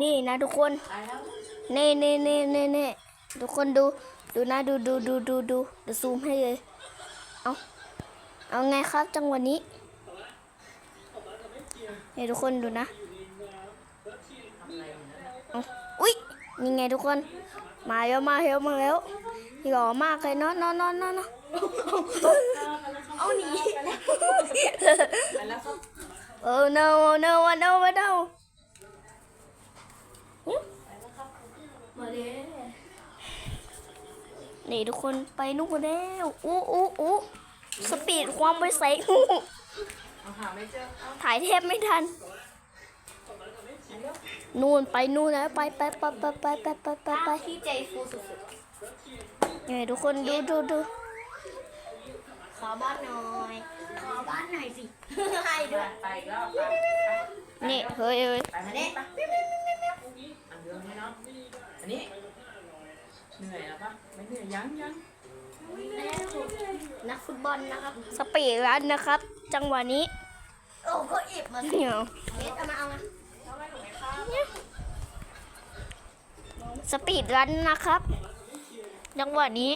นี่นะทุกคนนี่นี่นี่นี่นี่ทุกคนดู ดูนะดูดูดูดูดูเดี๋ยวซูมให้เลย เอาเอาไงครับจังหวะนี้นี่ทุกคนดูนะเอาอุ้ยนี่ไงทุกคน มาแล้วมาแล้วมาแล้วหล่อมากเลยเนาะเนาะเนาะเนาะเนาะเอาหนีเออ no no no no นี่ทุกคนไปนู่นแล้วอู้อู้อู้สปีดความไปใส่อู้เอาหาไม่เจอเอาถ่ายเทปไม่ทัน นู่นไปนู่นแล้วไปไปไปไปไปไปไปไปไปที่ใจฟูสุดนี่ทุกคนดูดูดูๆขอบ้านหน่อย ขอบ้านหน่อยสิให้ด้วยไปอีกแล้วไปไปนี่เฮ้ยเฮ้ยไปมานี่ไปอันเดิมนี่เนาะอันนี้ เหนื่อยแล้วปะไม่เหนื่อยยังยังนักฟุตบอลนะครับ สปีดรันนะครับ จังหวะนี้โอ้ก็อิบมาสิเหี่ยวเมสเอามาเอามาสปีดรันนะครับ จังหวะนี้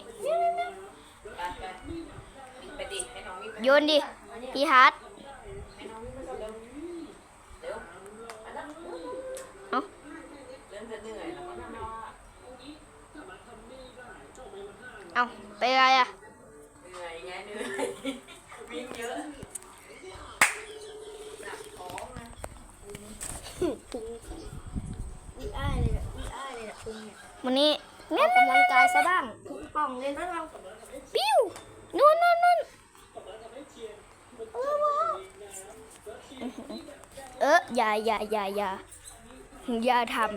ไปไปไปดิให้น้องวิ่งไป โยนดิพี่ฮาร์ด ให้น้องวิ่งไปก่อนเร็วเร็วไปแล้ว เอ้า เริ่มจะเหนื่อยแล้วก็นอน เอาไปอะไรอะเหนื่อยไงเหนื่อยวิ่งเยอะหนักท้องนะอุ้ยอ้ายเลยอะอุ้ยอ้ายเลยอะคุณเนี่ยวันนี้ออกกำลังกายซะบ้างพุงป่องเลยนะเราปิ้วนู่นนู่นนู่นเอออย่าอย่าอย่าอย่าอย่าทำ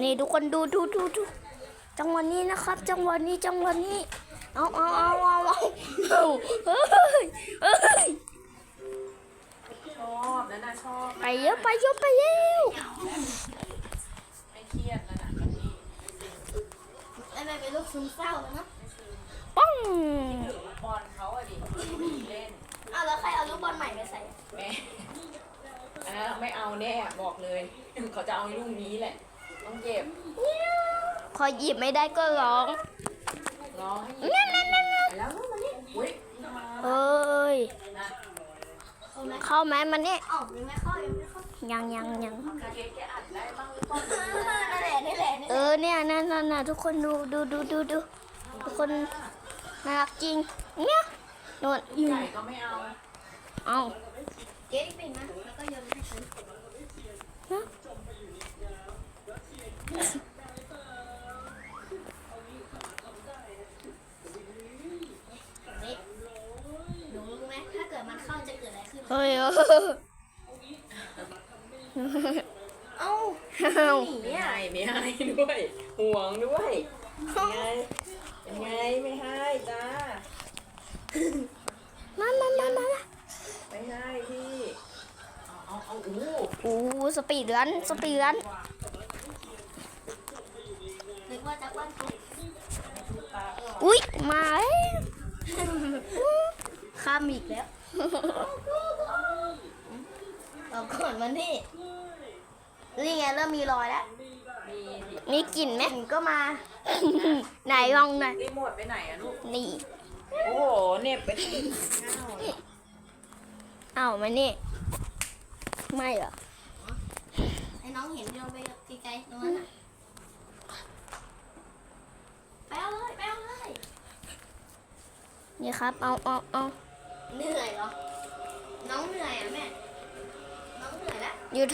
นี่ทุกคนดูดูดูดู จังหวะนี้นะครับ จังหวะนี้จังหวะนี้ เอาเอาเอาเอาเอาเอาเฮ้ยเฮ้ยชอบนั่นน่ะชอบไปเยอะไปเยอะไปเยอะไม่เครียดแล้วนะวันนี้อะไรเป็นลูกซึมเศร้าแล้วนะป้องบอลเขาอะดิเล่นอ้าวแล้วใครเอาลูกบอลใหม่ไปใส่แม่อันนั้นไม่เอาแน่บอกเลยเขาจะเอาลูกนี้แหละต้องเก็บ พอหยิบไม่ได้ก็ร้องร้องนั่นนั่นนั่นเฮ้ยเข้าไหมมันนี่ยังยังยังเออเนี่ยนั่นน่ะทุกคนดูดูดูดูดูทุกคนน่ารักจริงเนี่ยนวดยู่เอาเจ๊ปิ่นนะแล้วก็ยนให้ฉัน เกิดอะไรขึ้นเฮ้ยเออเอ้าเอาหนีไม่อะให้ไม่ให้ด้วยห่วงด้วยยังไงยังไงไม่ให้จ้ามามามามามาไม่ให้พี่เอาเอาเอาอู้โอ้โหสปีดรันสปีดรันนึกว่าจะวันปุ๊บอุ้ยมาแล้วข้ามอีกแล้วเอาก่อนมานี่ นี่ไงเริ่มมีรอยแล้ว มีดิมีกลิ่นไหมกลิ่นก็มา ไหนลองหน่อย รีโมทไปไหนอะลูก นี่ โอ้โหเหน็บไปที่ข้าวเอามานี่ ไม่เหรอให้น้องเห็นโยนไปไกลๆตรงนั้นน่ะไปเอาเลยไปเอาเลย นี่ครับ เอาเอาเอาเหนื่อยเหรอ น้องเหนื่อยอะแม่ you